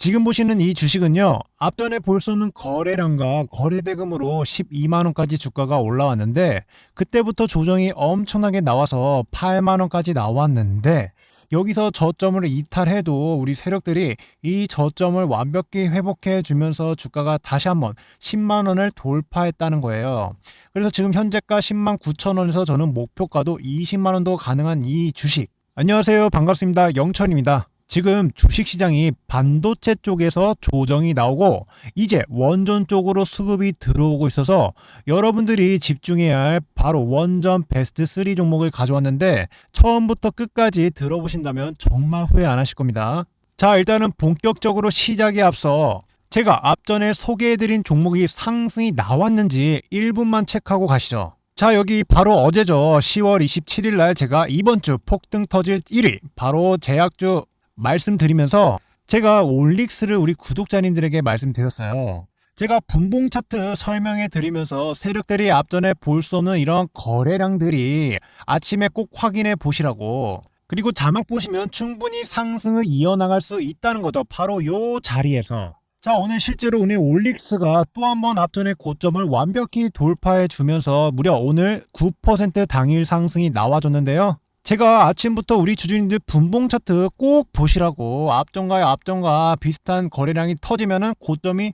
지금 보시는 이 주식은요, 앞전에 볼 수 없는 거래량과 거래대금으로 12만원까지 주가가 올라왔는데, 그때부터 조정이 엄청나게 나와서 8만원까지 나왔는데, 여기서 저점을 이탈해도 우리 세력들이 이 저점을 완벽히 회복해 주면서 주가가 다시 한번 10만 원을 돌파했다는 거예요. 그래서 지금 현재가 10만 9천 원에서 저는 목표가도 20만 원도 가능한 이 주식. 안녕하세요. 반갑습니다. 영철입니다. 지금 주식 시장이 반도체 쪽에서 조정이 나오고 이제 원전 쪽으로 수급이 들어오고 있어서 여러분들이 집중해야 할 바로 원전 베스트 3 종목을 가져왔는데 처음부터 끝까지 들어보신다면 정말 후회 안 하실 겁니다. 자, 일단은 본격적으로 시작에 앞서 제가 앞전에 소개해드린 종목이 상승이 나왔는지 1분만 체크하고 가시죠. 자, 여기 바로 어제죠. 10월 27일 날 제가 이번 주 폭등 터질 1위, 바로 제약주 말씀드리면서 제가 올릭스를 우리 구독자님들에게 말씀드렸어요. 제가 분봉 차트 설명해 드리면서 세력들이 앞전에 볼 수 없는 이런 거래량들이 아침에 꼭 확인해 보시라고. 그리고 자막 보시면 충분히 상승을 이어나갈 수 있다는 거죠. 바로 요 자리에서. 자, 오늘 실제로 오늘 올릭스가 또 한 번 앞전의 고점을 완벽히 돌파해 주면서 무려 오늘 9% 당일 상승이 나와줬는데요. 제가 아침부터 우리 주주님들 분봉 차트 꼭 보시라고 앞전과의 앞전과 비슷한 거래량이 터지면은 고점이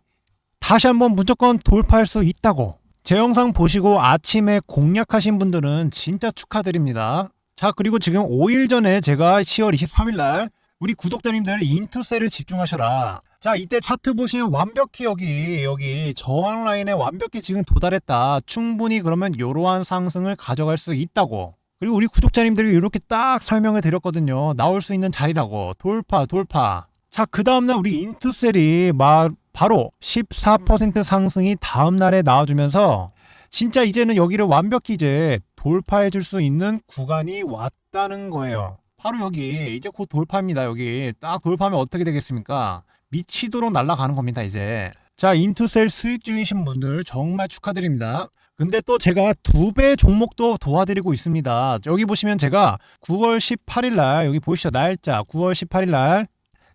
다시 한번 무조건 돌파할 수 있다고. 제 영상 보시고 아침에 공략하신 분들은 진짜 축하드립니다. 자, 그리고 지금 5일 전에 제가 10월 23일 날 우리 구독자님들 인투셀을 집중하셔라. 자, 이때 차트 보시면 완벽히 여기, 여기 저항 라인에 완벽히 지금 도달했다. 충분히 그러면 이러한 상승을 가져갈 수 있다고. 그리고 우리 구독자님들이 이렇게 딱 설명을 드렸거든요. 나올 수 있는 자리라고. 돌파, 돌파. 자, 그 다음날 우리 인투셀이 막 바로 14% 상승이 다음날에 나와주면서 진짜 이제는 여기를 완벽히 이제 돌파해 줄 수 있는 구간이 왔다는 거예요. 바로 여기 이제 곧 돌파입니다. 여기 딱 돌파하면 어떻게 되겠습니까? 미치도록 날아가는 겁니다. 이제 자 인투셀 수익 중이신 분들 정말 축하드립니다. 근데 또 제가 두 배 종목도 도와드리고 있습니다. 여기 보시면 제가 9월 18일 날 여기 보이시죠? 날짜 9월 18일 날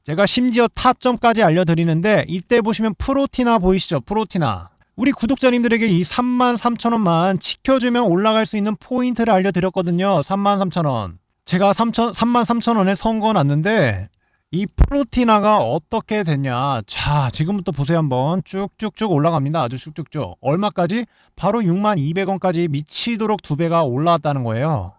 제가 심지어 타점까지 알려드리는데 이때 보시면 프로티나 보이시죠? 프로티나. 우리 구독자님들에게 이 3만 3천 원만 지켜주면 올라갈 수 있는 포인트를 알려드렸거든요. 3만 3천 원. 제가 3천, 3만 3천 원에 선거 놨는데 이 프로티나가 어떻게 됐냐? 자 지금부터 보세요. 한번 쭉쭉쭉 올라갑니다. 아주 쭉쭉쭉. 얼마까지? 바로 6만 200원까지 미치도록 두 배가 올라왔다는 거예요.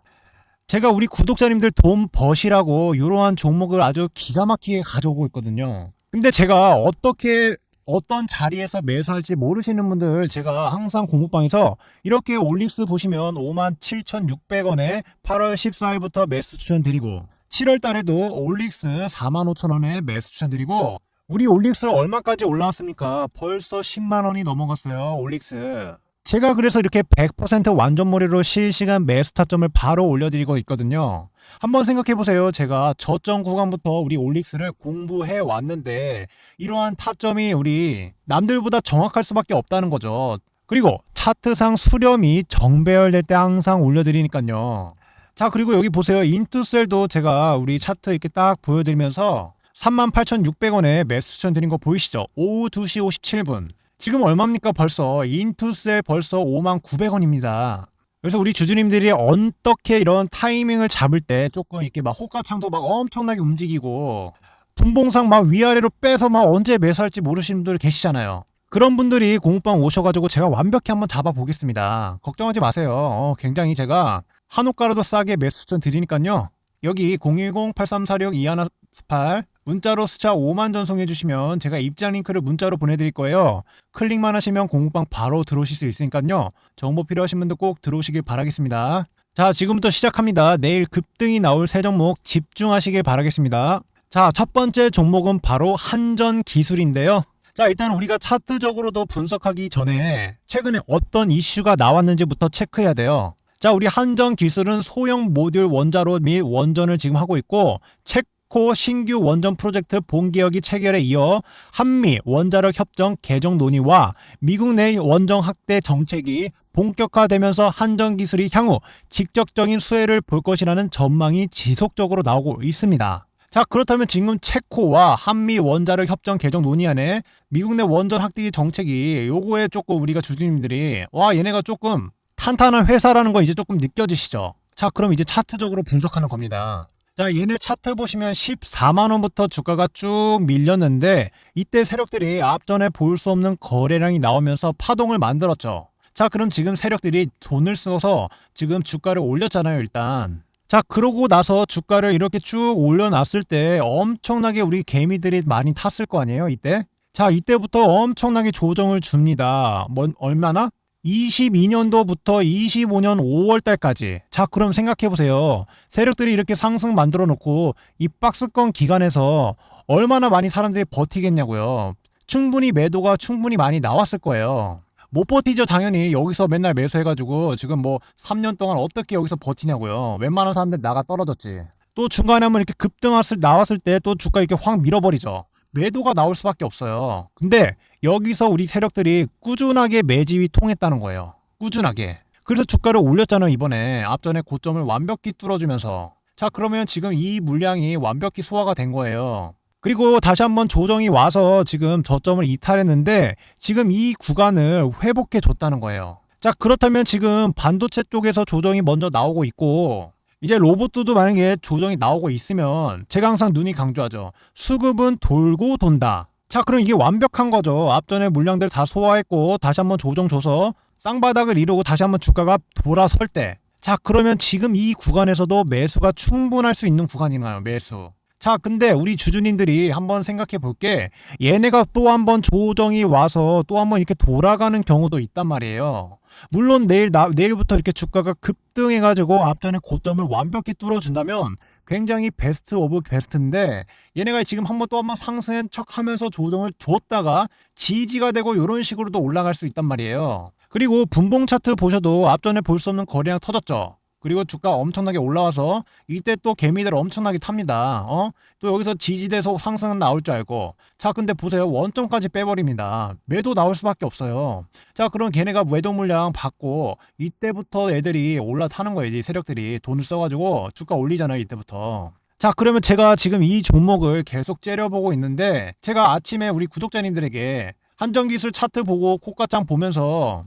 제가 우리 구독자님들 돈 버시라고 이러한 종목을 아주 기가 막히게 가져오고 있거든요. 근데 제가 어떻게 어떤 자리에서 매수할지 모르시는 분들 제가 항상 공부방에서 이렇게 올릭스 보시면 57,600원에 8월 14일부터 매수 추천드리고 7월 달에도 올릭스 45,000원에 매수 추천드리고 우리 올릭스 얼마까지 올라왔습니까? 벌써 10만 원이 넘어갔어요. 올릭스. 제가 그래서 이렇게 100% 완전몰이로 실시간 매수 타점을 바로 올려드리고 있거든요. 한번 생각해 보세요. 제가 저점 구간부터 우리 올릭스를 공부해 왔는데 이러한 타점이 우리 남들보다 정확할 수밖에 없다는 거죠. 그리고 차트상 수렴이 정배열될 때 항상 올려드리니까요. 자 그리고 여기 보세요. 인투셀도 제가 우리 차트 이렇게 딱 보여드리면서 38,600원에 매수 추천 드린 거 보이시죠? 오후 2시 57분. 지금 얼마입니까? 벌써. 인투셀 벌써 59,900원입니다. 그래서 우리 주주님들이 어떻게 이런 타이밍을 잡을 때 조금 이렇게 막 호가창도 막 엄청나게 움직이고 분봉상 막 위아래로 빼서 막 언제 매수할지 모르시는 분들 계시잖아요. 그런 분들이 공부방 오셔가지고 제가 완벽히 한번 잡아보겠습니다. 걱정하지 마세요. 어, 굉장히 제가 한옥가로도 싸게 매수 추천 드리니까요. 여기 010-8346-2148 문자로 수차 5만 전송해 주시면 제가 입장 링크를 문자로 보내드릴 거예요. 클릭만 하시면 공부방 바로 들어오실 수 있으니까요. 정보 필요하신 분들 꼭 들어오시길 바라겠습니다. 자 지금부터 시작합니다. 내일 급등이 나올 세 종목 집중하시길 바라겠습니다. 자 첫 번째 종목은 바로 한전 기술인데요. 자 일단 우리가 차트적으로도 분석하기 전에 최근에 어떤 이슈가 나왔는지부터 체크해야 돼요. 자, 우리 한전 기술은 소형 모듈 원자로 및 원전을 지금 하고 있고 체코 신규 원전 프로젝트 본개혁이 체결에 이어 한미 원자력 협정 개정 논의와 미국 내 원전 확대 정책이 본격화되면서 한전 기술이 향후 직접적인 수혜를 볼 것이라는 전망이 지속적으로 나오고 있습니다. 자, 그렇다면 지금 체코와 한미 원자력 협정 개정 논의안에 미국 내 원전 확대기 정책이 요거에 조금 우리가 주주님들이 와, 얘네가 조금 탄탄한 회사라는 거 이제 조금 느껴지시죠? 자, 그럼 이제 차트적으로 분석하는 겁니다. 자, 얘네 차트 보시면 14만원부터 주가가 쭉 밀렸는데 이때 세력들이 앞전에 볼 수 없는 거래량이 나오면서 파동을 만들었죠. 자, 그럼 지금 세력들이 돈을 써서 지금 주가를 올렸잖아요, 일단. 자, 그러고 나서 주가를 이렇게 쭉 올려놨을 때 엄청나게 우리 개미들이 많이 탔을 거 아니에요, 이때? 자, 이때부터 엄청나게 조정을 줍니다. 뭐, 얼마나? 22년도부터 25년 5월 달까지. 자, 그럼 생각해 보세요. 세력들이 이렇게 상승 만들어 놓고 이 박스권 기간에서 얼마나 많이 사람들이 버티겠냐고요. 충분히 매도가 충분히 많이 나왔을 거예요. 못 버티죠, 당연히. 여기서 맨날 매수해가지고 지금 뭐 3년 동안 어떻게 여기서 버티냐고요. 웬만한 사람들 나가 떨어졌지. 또 중간에 한번 이렇게 급등했을 나왔을 때 또 주가 이렇게 확 밀어버리죠. 매도가 나올 수밖에 없어요. 근데 여기서 우리 세력들이 꾸준하게 매집이 통했다는 거예요. 꾸준하게. 그래서 주가를 올렸잖아요, 이번에. 앞전에 고점을 완벽히 뚫어주면서. 자, 그러면 지금 이 물량이 완벽히 소화가 된 거예요. 그리고 다시 한번 조정이 와서 지금 저점을 이탈했는데 지금 이 구간을 회복해 줬다는 거예요. 자, 그렇다면 지금 반도체 쪽에서 조정이 먼저 나오고 있고 이제 로봇도 만약에 조정이 나오고 있으면 제가 항상 눈이 강조하죠. 수급은 돌고 돈다. 자, 그럼 이게 완벽한 거죠. 앞전에 물량들 다 소화했고 다시 한번 조정 줘서 쌍바닥을 이루고 다시 한번 주가가 돌아설 때. 자, 그러면 지금 이 구간에서도 매수가 충분할 수 있는 구간이나요, 매수. 자, 근데 우리 주주님들이 한번 생각해 볼 게. 얘네가 또 한번 조정이 와서 또 한번 이렇게 돌아가는 경우도 있단 말이에요. 물론 내일 나, 내일부터 이렇게 주가가 급등해 가지고 앞전에 고점을 완벽히 뚫어 준다면 굉장히 베스트 오브 베스트인데 얘네가 지금 한 번 또 한 번 상승한 척 하면서 조정을 줬다가 지지가 되고 이런 식으로도 올라갈 수 있단 말이에요. 그리고 분봉 차트 보셔도 앞전에 볼 수 없는 거래량 터졌죠. 그리고 주가 엄청나게 올라와서 이때 또 개미들 엄청나게 탑니다. 어? 또 여기서 지지돼서 상승은 나올 줄 알고. 자, 근데 보세요. 원점까지 빼버립니다. 매도 나올 수밖에 없어요. 자, 그럼 걔네가 매도 물량 받고 이때부터 애들이 올라타는 거예요. 이 세력들이 돈을 써가지고 주가 올리잖아요. 이때부터. 자, 그러면 제가 지금 이 종목을 계속 째려보고 있는데 제가 아침에 우리 구독자님들에게 한정기술 차트 보고 코가짱 보면서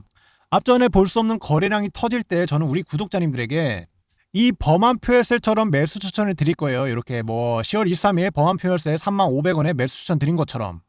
앞전에 볼 수 없는 거래량이 터질 때 저는 우리 구독자님들에게 이 범한 표열셀처럼 매수 추천을 드릴 거예요. 이렇게 뭐 10월 23일 범한 표열셀 35,500원에 매수 추천 드린 것처럼.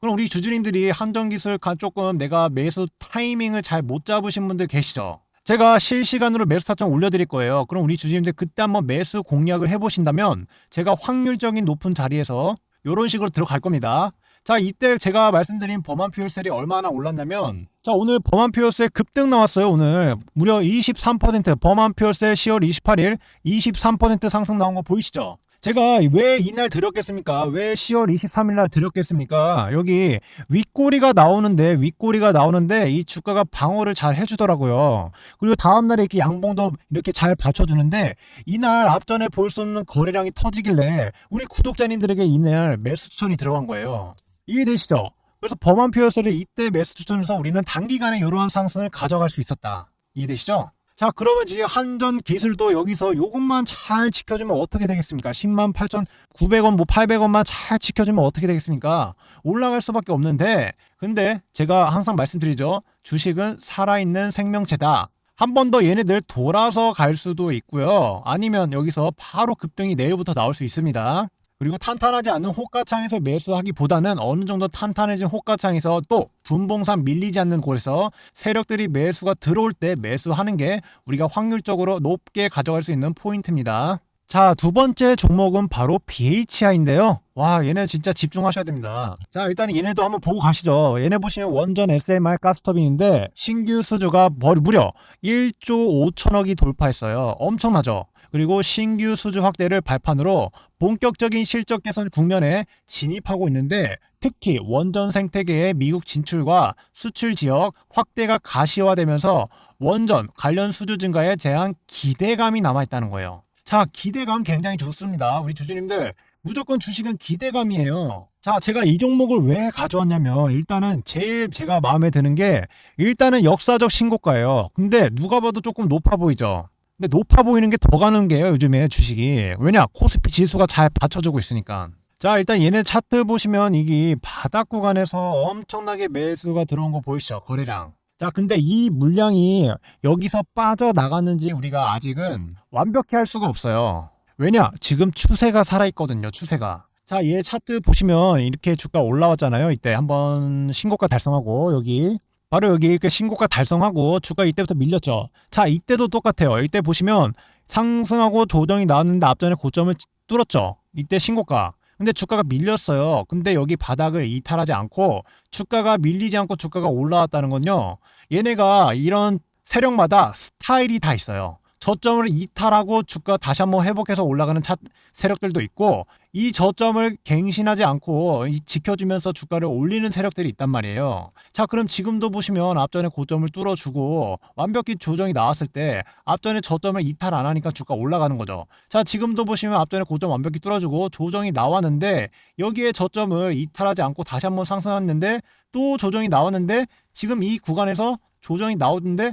그럼 우리 주주님들이 한정기술 조금 내가 매수 타이밍을 잘 못 잡으신 분들 계시죠? 제가 실시간으로 매수 타점 올려드릴 거예요. 그럼 우리 주주님들 그때 한번 매수 공략을 해보신다면 제가 확률적인 높은 자리에서 이런 식으로 들어갈 겁니다. 자, 이때 제가 말씀드린 범한 퓨얼셀이 얼마나 올랐냐면 자, 오늘 범한 퓨얼셀 급등 나왔어요, 오늘. 무려 23% 범한 퓨얼셀 10월 28일 23% 상승 나온 거 보이시죠? 제가 왜 이날 드렸겠습니까? 왜 10월 23일 날 드렸겠습니까? 여기 윗꼬리가 나오는데 윗꼬리가 나오는데 이 주가가 방어를 잘 해주더라고요. 그리고 다음 날에 이렇게 양봉도 이렇게 잘 받쳐주는데 이날 앞전에 볼 수 없는 거래량이 터지길래 우리 구독자님들에게 이날 매수 추천이 들어간 거예요. 이해되시죠? 그래서 범한 표현서를 이때 매수 추천해서 우리는 단기간에 이러한 상승을 가져갈 수 있었다. 이해되시죠? 자, 그러면 이제 한전 기술도 여기서 요것만 잘 지켜주면 어떻게 되겠습니까? 10만 8,900원, 뭐 800원만 잘 지켜주면 어떻게 되겠습니까? 올라갈 수밖에 없는데, 근데 제가 항상 말씀드리죠. 주식은 살아있는 생명체다. 한 번 더 얘네들 돌아서 갈 수도 있고요. 아니면 여기서 바로 급등이 내일부터 나올 수 있습니다. 그리고 탄탄하지 않은 호가창에서 매수하기보다는 어느 정도 탄탄해진 호가창에서 또 분봉산 밀리지 않는 곳에서 세력들이 매수가 들어올 때 매수하는 게 우리가 확률적으로 높게 가져갈 수 있는 포인트입니다. 자, 두 번째 종목은 바로 BHI인데요. 와, 얘네 진짜 집중하셔야 됩니다. 자, 일단 얘네도 한번 보고 가시죠. 얘네 보시면 원전 SMR 가스터빈인데 신규 수주가 무려 1조 5천억이 돌파했어요. 엄청나죠? 그리고 신규 수주 확대를 발판으로 본격적인 실적 개선 국면에 진입하고 있는데 특히 원전 생태계의 미국 진출과 수출 지역 확대가 가시화되면서 원전 관련 수주 증가에 대한 기대감이 남아있다는 거예요. 자, 기대감 굉장히 좋습니다. 우리 주주님들 무조건 주식은 기대감이에요. 자, 제가 이 종목을 왜 가져왔냐면 일단은 제일 제가 마음에 드는 게 일단은 역사적 신고가예요. 근데 누가 봐도 조금 높아 보이죠. 근데 높아 보이는 게 더 가는 게요, 요즘에 주식이. 왜냐? 코스피 지수가 잘 받쳐주고 있으니까. 자, 일단 얘네 차트 보시면 이게 바닥 구간에서 엄청나게 매수가 들어온 거 보이시죠? 거래량. 자, 근데 이 물량이 여기서 빠져나갔는지 우리가 아직은 완벽히 할 수가 없어요. 왜냐? 지금 추세가 살아있거든요, 추세가. 자, 얘 차트 보시면 이렇게 주가 올라왔잖아요. 이때 한번 신고가 달성하고, 여기. 바로 여기 이렇게 신고가 달성하고, 주가 이때부터 밀렸죠. 자, 이때도 똑같아요. 이때 보시면 상승하고 조정이 나왔는데 앞전에 고점을 뚫었죠. 이때 신고가. 근데 주가가 밀렸어요. 근데 여기 바닥을 이탈하지 않고 주가가 밀리지 않고 주가가 올라왔다는 건요. 얘네가 이런 세력마다 스타일이 다 있어요. 저점을 이탈하고 주가 다시 한번 회복해서 올라가는 차, 세력들도 있고 이 저점을 갱신하지 않고 이 지켜주면서 주가를 올리는 세력들이 있단 말이에요. 자, 그럼 지금도 보시면 앞전에 고점을 뚫어주고 완벽히 조정이 나왔을 때 앞전에 저점을 이탈 안 하니까 주가 올라가는 거죠. 자, 지금도 보시면 앞전에 고점 완벽히 뚫어주고 조정이 나왔는데 여기에 저점을 이탈하지 않고 다시 한번 상승했는데 또 조정이 나왔는데 지금 이 구간에서 조정이 나오는데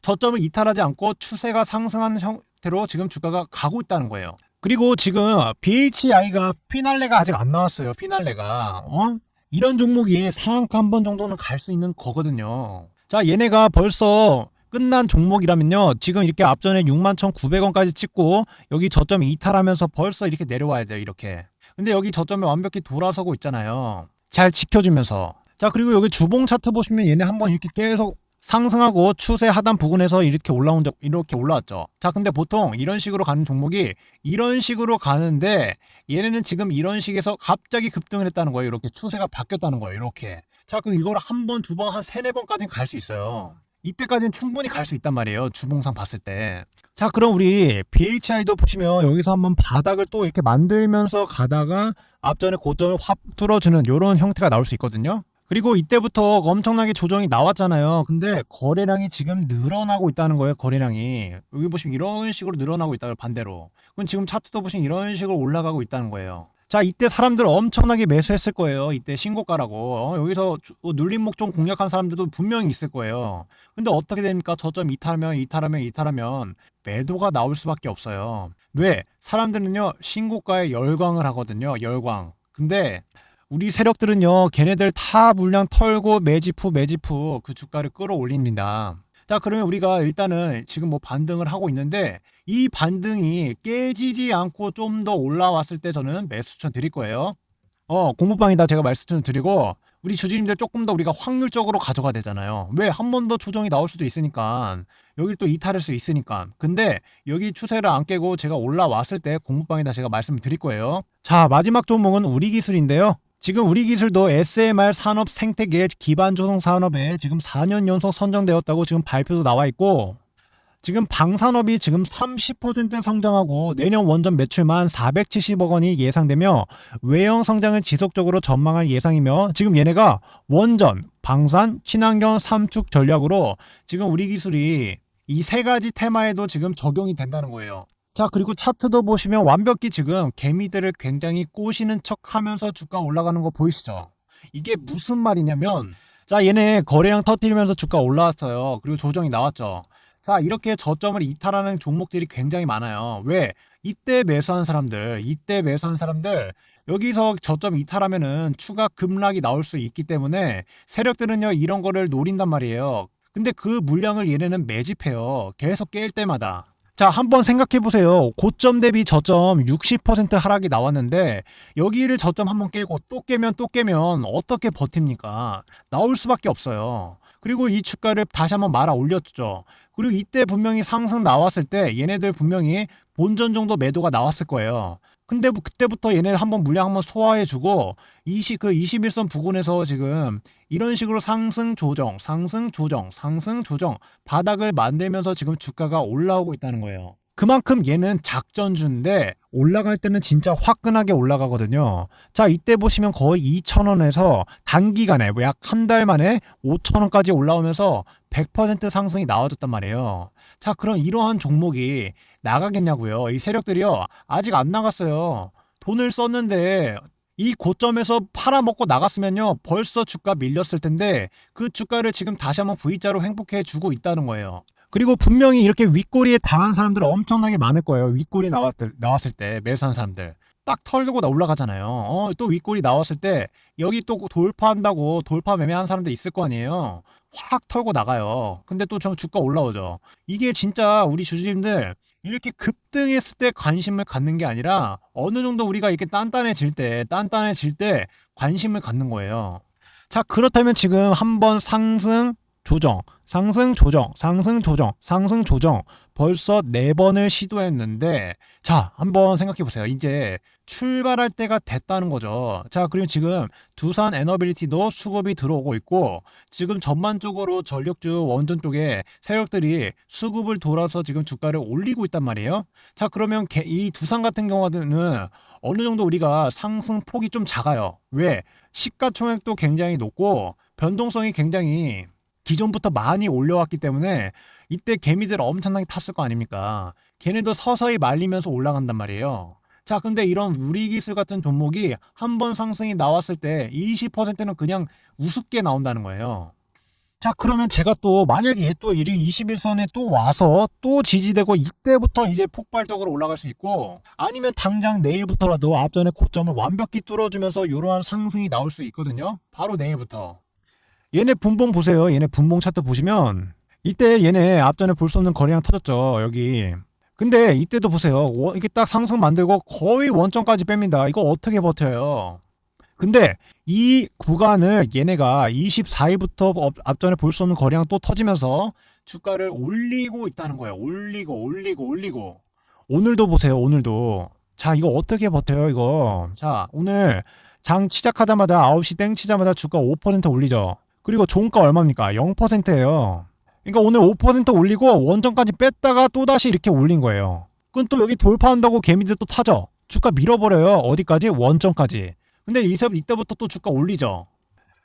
저점을 이탈하지 않고 추세가 상승하는 형태로 지금 주가가 가고 있다는 거예요. 그리고 지금 BHI가 피날레가 아직 안 나왔어요. 피날레가 어? 이런 종목이 상한가 한 번 정도는 갈 수 있는 거거든요. 자, 얘네가 벌써 끝난 종목이라면요. 지금 이렇게 앞전에 61,900원까지 찍고 여기 저점 이탈하면서 벌써 이렇게 내려와야 돼요. 이렇게. 근데 여기 저점에 완벽히 돌아서고 있잖아요. 잘 지켜주면서. 자, 그리고 여기 주봉 차트 보시면 얘네 한번 이렇게 계속 상승하고 추세 하단 부근에서 이렇게 올라온 적 이렇게 올라왔죠. 자, 근데 보통 이런 식으로 가는 종목이 이런 식으로 가는데 얘네는 지금 이런 식에서 갑자기 급등을 했다는 거예요. 이렇게 추세가 바뀌었다는 거예요. 이렇게. 자, 그럼 이걸 한 번, 두 번, 한 세네 번까지는 갈 수 있어요. 이때까지는 충분히 갈 수 있단 말이에요. 주봉상 봤을 때. 자, 그럼 우리 BHI도 보시면 여기서 한번 바닥을 또 이렇게 만들면서 가다가 앞전에 고점을 확 뚫어주는 이런 형태가 나올 수 있거든요. 그리고 이때부터 엄청나게 조정이 나왔잖아요. 근데 거래량이 지금 늘어나고 있다는 거예요. 거래량이 여기 보시면 이런 식으로 늘어나고 있다고 반대로. 그럼 지금 차트도 보시면 이런 식으로 올라가고 있다는 거예요. 자 이때 사람들 엄청나게 매수했을 거예요. 이때 신고가라고 어, 여기서 주- 어, 눌림 목 좀 공략한 사람들도 분명히 있을 거예요. 근데 어떻게 됩니까? 저점 이탈하면 이탈하면 이탈하면 매도가 나올 수밖에 없어요. 왜? 사람들은요 신고가에 열광을 하거든요. 열광. 근데 우리 세력들은요, 걔네들 타 물량 털고 매집 후 매집 후 그 주가를 끌어올립니다. 자, 그러면 우리가 일단은 지금 뭐 반등을 하고 있는데 이 반등이 깨지지 않고 좀 더 올라왔을 때 저는 매수천 드릴 거예요. 어, 공부방이다 제가 말씀 드리고 우리 주주님들 조금 더 우리가 확률적으로 가져가야 되잖아요. 왜? 한 번 더 조정이 나올 수도 있으니까. 여기 또 이탈할 수 있으니까. 근데 여기 추세를 안 깨고 제가 올라왔을 때 공부방이다 제가 말씀을 드릴 거예요. 자, 마지막 종목은 우리 기술인데요. 지금 우리 기술도 SMR 산업 생태계 기반 조성 산업에 지금 4년 연속 선정되었다고 지금 발표도 나와 있고 지금 방산업이 지금 30% 성장하고 내년 원전 매출만 470억 원이 예상되며 외형 성장을 지속적으로 전망할 예상이며 지금 얘네가 원전, 방산, 친환경 삼축 전략으로 지금 우리 기술이 이 세 가지 테마에도 지금 적용이 된다는 거예요. 자, 그리고 차트도 보시면 완벽히 지금 개미들을 굉장히 꼬시는 척 하면서 주가 올라가는 거 보이시죠? 이게 무슨 말이냐면, 자, 얘네 거래량 터뜨리면서 주가 올라왔어요. 그리고 조정이 나왔죠. 자, 이렇게 저점을 이탈하는 종목들이 굉장히 많아요. 왜? 이때 매수한 사람들, 이때 매수한 사람들, 여기서 저점 이탈하면은 추가 급락이 나올 수 있기 때문에 세력들은요, 이런 거를 노린단 말이에요. 근데 그 물량을 얘네는 매집해요. 계속 깰 때마다. 자, 한번 생각해 보세요. 고점 대비 저점 60% 하락이 나왔는데 여기를 저점 한번 깨고 또 깨면 또 깨면 어떻게 버팁니까? 나올 수밖에 없어요. 그리고 이 주가를 다시 한번 말아 올렸죠. 그리고 이때 분명히 상승 나왔을 때 얘네들 분명히 본전 정도 매도가 나왔을 거예요. 근데 뭐 그때부터 얘네 한번 물량 한번 소화해주고 20, 그 21선 부근에서 지금 이런 식으로 상승 조정, 상승 조정, 상승 조정 바닥을 만들면서 지금 주가가 올라오고 있다는 거예요. 그만큼 얘는 작전주인데 올라갈 때는 진짜 화끈하게 올라가거든요. 자, 이때 보시면 거의 2,000원에서 단기간에 뭐약한 달 만에 5,000원까지 올라오면서 100% 상승이 나와줬단 말이에요. 자, 그럼 이러한 종목이 나가겠냐고요. 이 세력들이요. 아직 안 나갔어요. 돈을 썼는데 이 고점에서 팔아먹고 나갔으면요. 벌써 주가 밀렸을 텐데 그 주가를 지금 다시 한번 V자로 행복해 주고 있다는 거예요. 그리고 분명히 이렇게 윗꼬리에 당한 사람들 엄청나게 많을 거예요. 윗꼬리 나왔을, 나왔을 때 매수한 사람들. 딱 털고 나 올라가잖아요. 어, 또 윗꼬리 나왔을 때 여기 또 돌파한다고 돌파 매매한 사람들 있을 거 아니에요. 확 털고 나가요. 근데 또 저 주가 올라오죠. 이게 진짜 우리 주주님들 이렇게 급등했을 때 관심을 갖는 게 아니라 어느 정도 우리가 이렇게 단단해질 때, 단단해질 때 관심을 갖는 거예요. 자, 그렇다면 지금 한번 상승, 조정, 상승, 조정, 상승, 조정, 상승, 조정 벌써 네 번을 시도했는데 자, 한번 생각해 보세요. 이제 출발할 때가 됐다는 거죠. 자, 그리고 지금 두산 에너빌리티도 수급이 들어오고 있고 지금 전반적으로 전력주 원전 쪽에 세력들이 수급을 돌아서 지금 주가를 올리고 있단 말이에요. 자, 그러면 개- 이 두산 같은 경우는 어느 정도 우리가 상승 폭이 좀 작아요. 왜? 시가총액도 굉장히 높고 변동성이 굉장히 기존부터 많이 올려왔기 때문에 이때 개미들 엄청나게 탔을 거 아닙니까? 걔네도 서서히 말리면서 올라간단 말이에요. 자, 근데 이런 우리 기술 같은 종목이 한 번 상승이 나왔을 때 20%는 그냥 우습게 나온다는 거예요. 자, 그러면 제가 또 만약에 또이 21선에 또 와서 또 지지되고 이때부터 이제 폭발적으로 올라갈 수 있고 아니면 당장 내일부터라도 앞전에 고점을 완벽히 뚫어주면서 이러한 상승이 나올 수 있거든요. 바로 내일부터. 얘네 분봉 보세요. 얘네 분봉 차트 보시면 이때 얘네 앞전에 볼 수 없는 거래량 터졌죠. 여기. 근데 이때도 보세요. 원- 이게 딱 상승 만들고 거의 원점까지 뺍니다. 이거 어떻게 버텨요? 근데 이 구간을 얘네가 24일부터 앞전에 볼 수 없는 거래량 또 터지면서 주가를 올리고 있다는 거예요. 올리고 올리고 올리고. 오늘도 보세요. 오늘도. 자, 이거 어떻게 버텨요, 이거. 자, 오늘 장 시작하자마자 9시 땡 치자마자 주가 5% 올리죠. 그리고 종가 얼마입니까? 0%예요. 그러니까 오늘 5% 올리고 원전까지 뺐다가 또다시 이렇게 올린 거예요. 그럼 또 여기 돌파한다고 개미들 또 타죠. 주가 밀어버려요. 어디까지? 원전까지. 근데 이세 이때부터 또 주가 올리죠.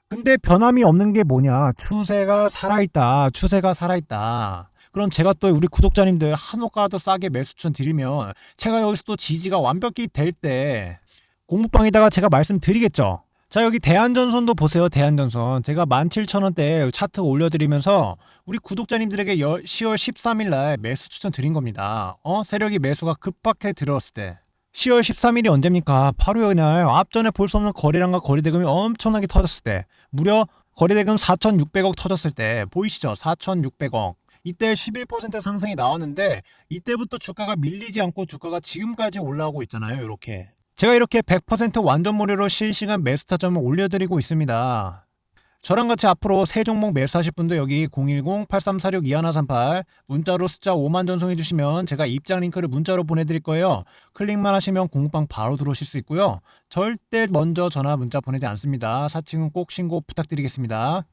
근데 변함이 없는 게 뭐냐? 추세가 살아있다. 추세가 살아있다. 그럼 제가 또 우리 구독자님들 한호가도 싸게 매수 추천 드리면 제가 여기서 또 지지가 완벽히 될 때 공부방에다가 제가 말씀드리겠죠. 자 여기 대한전선도 보세요 대한전선. 제가 17,000원대 차트 올려드리면서 우리 구독자님들에게 10월 13일 날 매수 추천 드린 겁니다. 어 세력이 매수가 급박해 들어왔을 때. 10월 13일이 언제입니까? 바로 그날 앞전에 볼 수 없는 거래량과 거래대금이 엄청나게 터졌을 때. 무려 거래대금 4,600억 터졌을 때. 보이시죠? 4,600억. 이때 11% 상승이 나왔는데 이때부터 주가가 밀리지 않고 주가가 지금까지 올라오고 있잖아요 이렇게 제가 이렇게 100% 완전 무료로 실시간 매수 타점을 올려드리고 있습니다. 저랑 같이 앞으로 새 종목 매수하실 분도 여기 010-8346-2138 문자로 숫자 5만 전송해 주시면 제가 입장 링크를 문자로 보내드릴 거예요. 클릭만 하시면 공방 바로 들어오실 수 있고요. 절대 먼저 전화 문자 보내지 않습니다. 사칭은 꼭 신고 부탁드리겠습니다.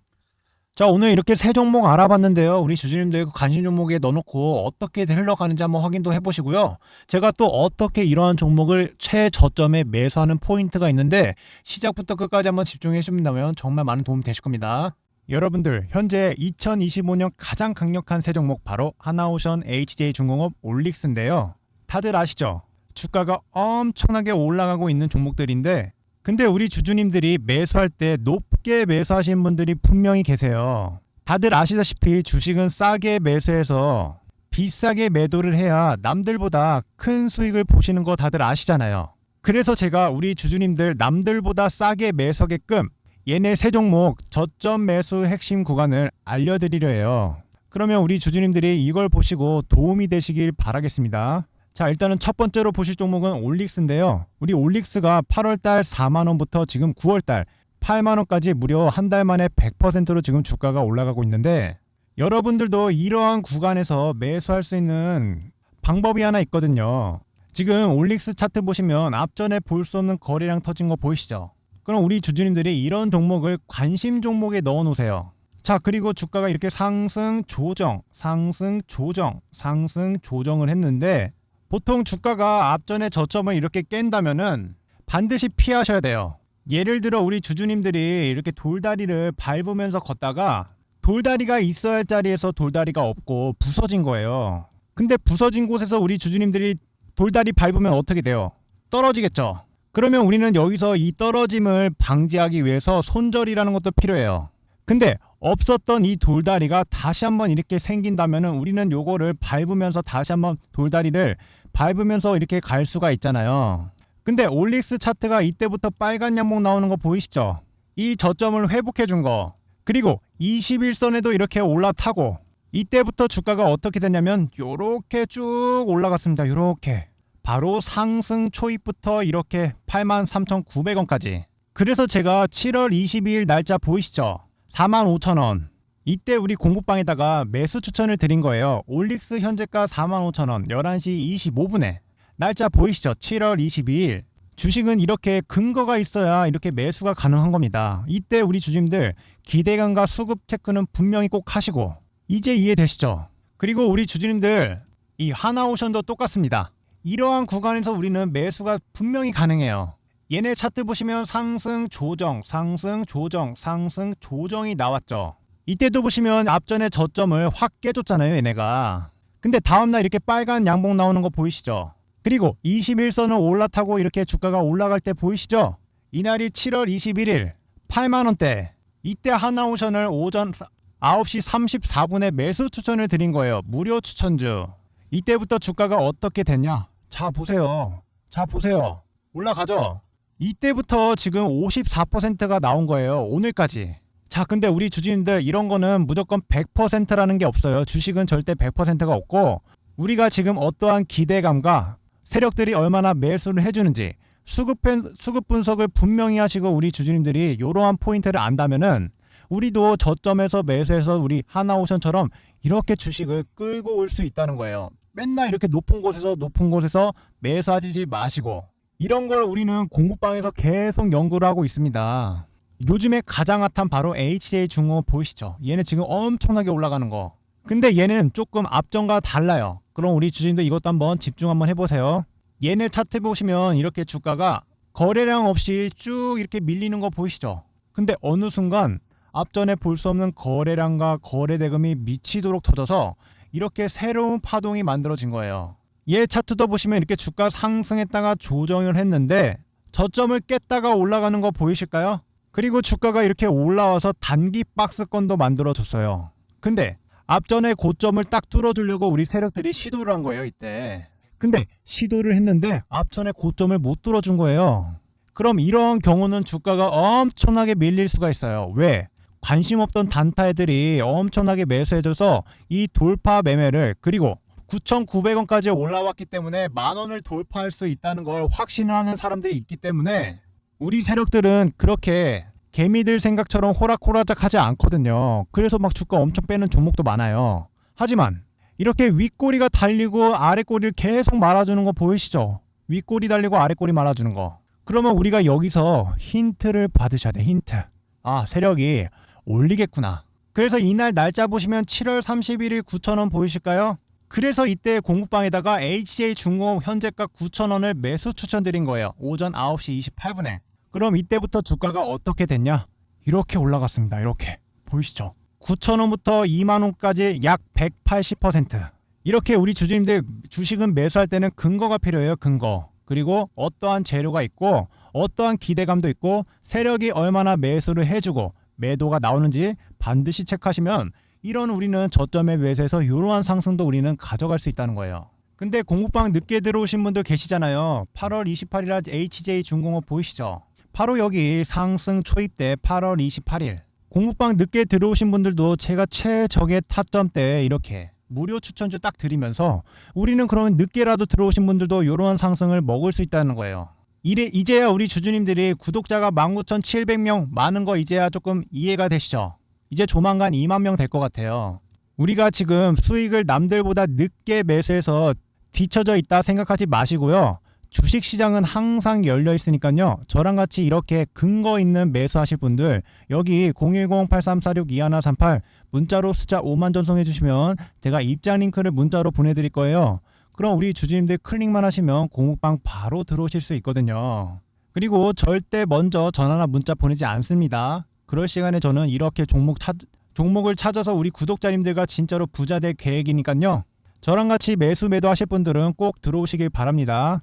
자 오늘 이렇게 새 종목 알아봤는데요. 우리 주주님들 그 관심 종목에 넣어놓고 어떻게 흘러가는지 한번 확인도 해보시고요. 제가 또 어떻게 이러한 종목을 최저점에 매수하는 포인트가 있는데 시작부터 끝까지 한번 집중해 주신다면 정말 많은 도움 되실 겁니다. 여러분들 현재 2025년 가장 강력한 새 종목 바로 하나오션 HJ중공업 올릭스인데요. 다들 아시죠? 주가가 엄청나게 올라가고 있는 종목들인데 근데 우리 주주님들이 매수할 때 높게 매수하신 분들이 분명히 계세요. 다들 아시다시피 주식은 싸게 매수해서 비싸게 매도를 해야 남들보다 큰 수익을 보시는 거 다들 아시잖아요. 그래서 제가 우리 주주님들 남들보다 싸게 매수하게끔 얘네 세 종목 저점 매수 핵심 구간을 알려드리려 해요. 그러면 우리 주주님들이 이걸 보시고 도움이 되시길 바라겠습니다. 자, 일단은 첫 번째로 보실 종목은 올릭스인데요. 우리 올릭스가 8월달 4만원부터 지금 9월달 8만 원까지 무려 한 달 만에 100%로 지금 주가가 올라가고 있는데 여러분들도 이러한 구간에서 매수할 수 있는 방법이 하나 있거든요. 지금 올릭스 차트 보시면 앞전에 볼 수 없는 거래량 터진 거 보이시죠? 그럼 우리 주주님들이 이런 종목을 관심 종목에 넣어 놓으세요. 자, 그리고 주가가 이렇게 상승, 조정, 상승, 조정, 상승, 조정을 했는데 보통 주가가 앞전에 저점을 이렇게 깬다면은 반드시 피하셔야 돼요. 예를 들어 우리 주주님들이 이렇게 돌다리를 밟으면서 걷다가 돌다리가 있어야 할 자리에서 돌다리가 없고 부서진 거예요. 근데 부서진 곳에서 우리 주주님들이 돌다리 밟으면 어떻게 돼요? 떨어지겠죠. 그러면 우리는 여기서 이 떨어짐을 방지하기 위해서 손절이라는 것도 필요해요. 근데 없었던 이 돌다리가 다시 한번 이렇게 생긴다면은 우리는 요거를 밟으면서 다시 한번 돌다리를 밟으면서 이렇게 갈 수가 있잖아요. 근데 올릭스 차트가 이때부터 빨간 양목 나오는 거 보이시죠? 이 저점을 회복해 준 거. 그리고 21선에도 이렇게 올라타고 이때부터 주가가 어떻게 됐냐면 요렇게 쭉 올라갔습니다. 요렇게. 바로 상승 초입부터 이렇게 83,900원까지. 그래서 제가 7월 22일 날짜 보이시죠? 45,000원. 이때 우리 공부방에다가 매수 추천을 드린 거예요. 올릭스 현재가 45,000원 11시 25분에. 날짜 보이시죠? 7월 22일. 주식은 이렇게 근거가 있어야 이렇게 매수가 가능한 겁니다. 이때 우리 주주님들 기대감과 수급 체크는 분명히 꼭 하시고 이제 이해되시죠? 그리고 우리 주주님들 이 하나오션도 똑같습니다. 이러한 구간에서 우리는 매수가 분명히 가능해요. 얘네 차트 보시면 상승 조정, 상승 조정, 상승 조정이 나왔죠. 이때도 보시면 앞전에 저점을 확 깨줬잖아요, 얘네가. 근데 다음날 이렇게 빨간 양봉 나오는 거 보이시죠? 그리고 21선을 올라타고 이렇게 주가가 올라갈 때 보이시죠? 이날이 7월 21일 8만원대 이때 하나오션을 오전 9시 34분에 매수 추천을 드린 거예요. 무료 추천주. 이때부터 주가가 어떻게 됐냐? 자, 보세요. 자, 보세요. 올라가죠? 이때부터 지금 54%가 나온 거예요. 오늘까지. 자, 근데 우리 주주님들 이런 거는 무조건 100%라는 게 없어요. 주식은 절대 100%가 없고 우리가 지금 어떠한 기대감과 세력들이 얼마나 매수를 해주는지 수급, 수급 분석을 분명히 하시고 우리 주주님들이 이러한 포인트를 안다면은 우리도 저점에서 매수해서 우리 하나오션처럼 이렇게 주식을 끌고 올 수 있다는 거예요. 맨날 이렇게 높은 곳에서 높은 곳에서 매수하지 마시고 이런 걸 우리는 공부방에서 계속 연구를 하고 있습니다. 요즘에 가장 핫한 바로 HJ 중호 보이시죠? 얘는 지금 엄청나게 올라가는 거. 근데 얘는 조금 앞전과 달라요. 그럼 우리 주주님도 이것도 한번 집중 한번 해보세요. 얘네 차트 보시면 이렇게 주가가 거래량 없이 쭉 이렇게 밀리는 거 보이시죠? 근데 어느 순간 앞전에 볼 수 없는 거래량과 거래 대금이 미치도록 터져서 이렇게 새로운 파동이 만들어진 거예요. 얘 차트도 보시면 이렇게 주가 상승했다가 조정을 했는데 저점을 깼다가 올라가는 거 보이실까요? 그리고 주가가 이렇게 올라와서 단기 박스권도 만들어 줬어요. 근데 앞전에 고점을 딱 뚫어주려고 우리 세력들이 시도를 한 거예요, 이때. 근데 시도를 했는데 앞전에 고점을 못 뚫어준 거예요. 그럼 이런 경우는 주가가 엄청나게 밀릴 수가 있어요. 왜? 관심 없던 단타 애들이 엄청나게 매수해줘서 이 돌파 매매를 그리고 9,900원까지 올라왔기 때문에 만 원을 돌파할 수 있다는 걸 확신하는 사람들이 있기 때문에 우리 세력들은 그렇게 개미들 생각처럼 호락호락하지 않거든요. 그래서 막 주가 엄청 빼는 종목도 많아요. 하지만 이렇게 윗꼬리가 달리고 아랫꼬리를 계속 말아주는 거 보이시죠? 윗꼬리 달리고 아랫꼬리 말아주는 거. 그러면 우리가 여기서 힌트를 받으셔야 돼. 힌트. 아 세력이 올리겠구나. 그래서 이날 날짜 보시면 7월 31일 9,000원 보이실까요? 그래서 이때 공부방에다가 HCA 중공 현재가 9,000원을 매수 추천드린 거예요. 오전 9시 28분에. 그럼 이때부터 주가가 어떻게 됐냐? 이렇게 올라갔습니다. 이렇게. 보이시죠? 9,000원부터 2만원까지 약 180%. 이렇게 우리 주주님들 주식은 매수할 때는 근거가 필요해요. 근거. 그리고 어떠한 재료가 있고 어떠한 기대감도 있고 세력이 얼마나 매수를 해주고 매도가 나오는지 반드시 체크하시면 이런 우리는 저점에 매수해서 이러한 상승도 우리는 가져갈 수 있다는 거예요. 근데 공부방 늦게 들어오신 분들 계시잖아요. 8월 28일 HJ 중공업 보이시죠? 바로 여기 상승 초입 때 8월 28일. 공부방 늦게 들어오신 분들도 제가 최적의 타점 때 이렇게 무료 추천주 딱 드리면서 우리는 그러면 늦게라도 들어오신 분들도 이러한 상승을 먹을 수 있다는 거예요. 이래 이제야 우리 주주님들이 구독자가 19,700명 많은 거 이제야 조금 이해가 되시죠? 이제 조만간 2만 명 될 것 같아요. 우리가 지금 수익을 남들보다 늦게 매수해서 뒤처져 있다 생각하지 마시고요. 주식 시장은 항상 열려 있으니까요. 저랑 같이 이렇게 근거 있는 매수하실 분들 여기 010-8346-2138 문자로 숫자 5만 전송해 주시면 제가 입장 링크를 문자로 보내 드릴 거예요. 그럼 우리 주주님들 클릭만 하시면 공부방 바로 들어오실 수 있거든요. 그리고 절대 먼저 전화나 문자 보내지 않습니다. 그럴 시간에 저는 이렇게 종목 찾, 종목을 찾아서 우리 구독자님들과 진짜로 부자 될 계획이니까요. 저랑 같이 매수 매도 하실 분들은 꼭 들어오시길 바랍니다.